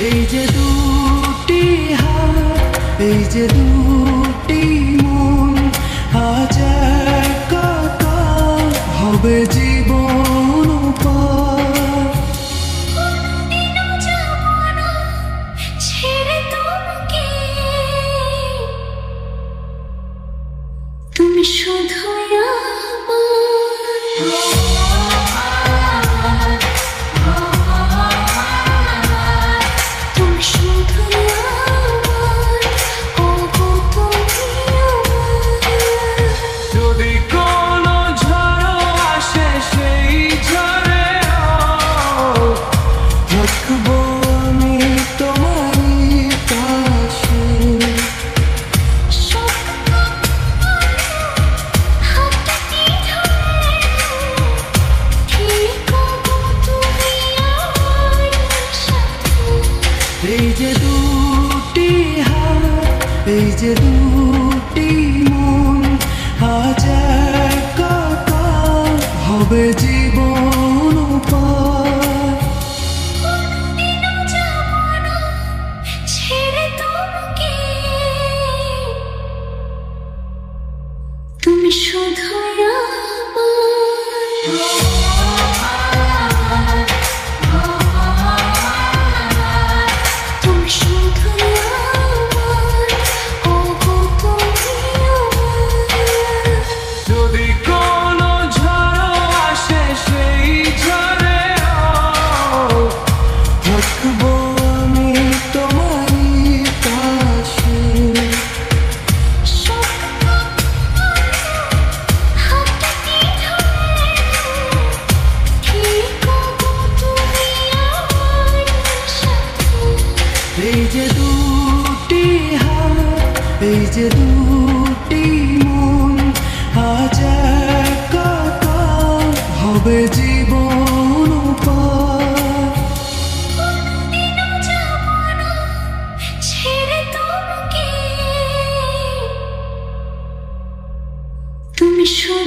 এই যে দুটি হাত এই যে দুটি মন আজ একাকার হবে জীবন তুমি শুধু এই যে দুটি হাত এই যে দুটি মন আজ একাকার হবে জীবন তুমি এই যে দুটি হাত এই যে দুটি মন আজ কত হবে জীবন তুমি শুন